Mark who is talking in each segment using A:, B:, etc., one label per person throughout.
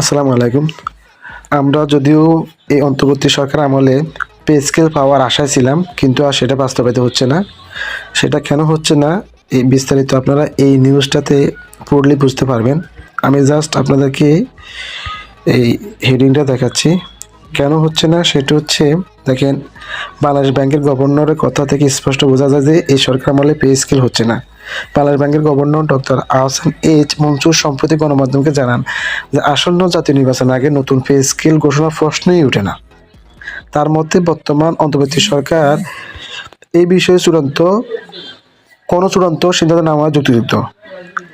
A: আসসালামু আলাইকুম। আমরা যদিও এই অন্তর্বর্তী সরকার আমলে পে স্কেল পাওয়ার আশায় ছিলাম, কিন্তু আর সেটা বাস্তবায়িত হচ্ছে না। সেটা কেন হচ্ছে না, এই বিস্তারিত আপনারা এই নিউজটাতে পড়লে বুঝতে পারবেন। আমি জাস্ট আপনাদেরকে এই হেডিংটা দেখাচ্ছি। কেন হচ্ছে না? সেটা হচ্ছে, দেখেন, বাংলাদেশ ব্যাংকের গভর্নরের কথা থেকে স্পষ্ট বোঝা যায় যে এই সরকার আমলে পে স্কেল হচ্ছে না। বাংলাদেশ ব্যাংকের governor doctor Ahsan H Mansur সম্প্রতি গণমাধ্যমকে জানান যে আসন্ন জাতীয় নির্বাচনের আগে নতুন পে স্কেল ঘোষণার প্রশ্নই ওঠে না। তার মধ্যে বর্তমান অন্তর্বর্তী সরকার এই বিষয়ে চূড়ান্ত, কোনো চূড়ান্ত সিদ্ধান্ত নেওয়া যুক্তিযুক্ত।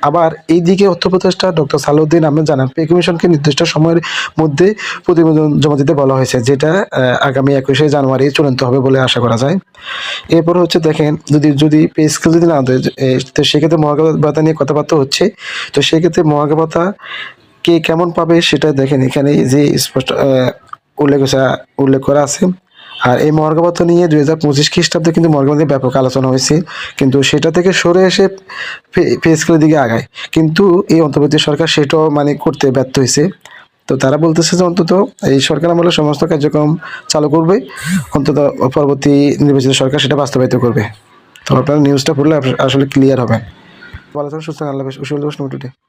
A: আবার এইদিকে অর্থ উপদেষ্টা ডক্টর সালাউদ্দিন আহমেদ জানান, পে কমিশনকে নির্দিষ্ট সময়ের মধ্যে প্রতিবেদন জমা দিতে বলা হয়েছে, যেটা আগামী একুশে জানুয়ারি চূড়ান্ত হবে বলে আশা করা যায়। এরপর হচ্ছে দেখেন, যদি যদি পে স্কেল যদি না তো সেক্ষেত্রে ভাতা নিয়ে কথাবার্তা হচ্ছে। তো সেক্ষেত্রে ভাতা কে কেমন পাবে সেটা দেখেন, এখানে যে স্পষ্ট উল্লেখ উল্লেখ করা আছে। আর এই মহার্ঘ নিয়ে দুই হাজার পঁচিশ খ্রিস্টাব্দে কিন্তু মহার্ঘ নিয়ে ব্যাপক আলোচনা হয়েছে, কিন্তু সেটা থেকে সরে এসে পে দিকে আগায়। কিন্তু এই অন্তর্বর্তী সরকার সেটাও মানে করতে ব্যর্থ হয়েছে। তো তারা বলতেছে যে অন্তত এই সরকার আমলে সমস্ত কার্যক্রম চালু করবে, অন্তত পরবর্তী নির্বাচিত সরকার সেটা বাস্তবায়িত করবে। তো আপনারা নিউজটা পড়লে আসলে ক্লিয়ার হবেন ভালো থাকুন, সুস্থ আল্লাহ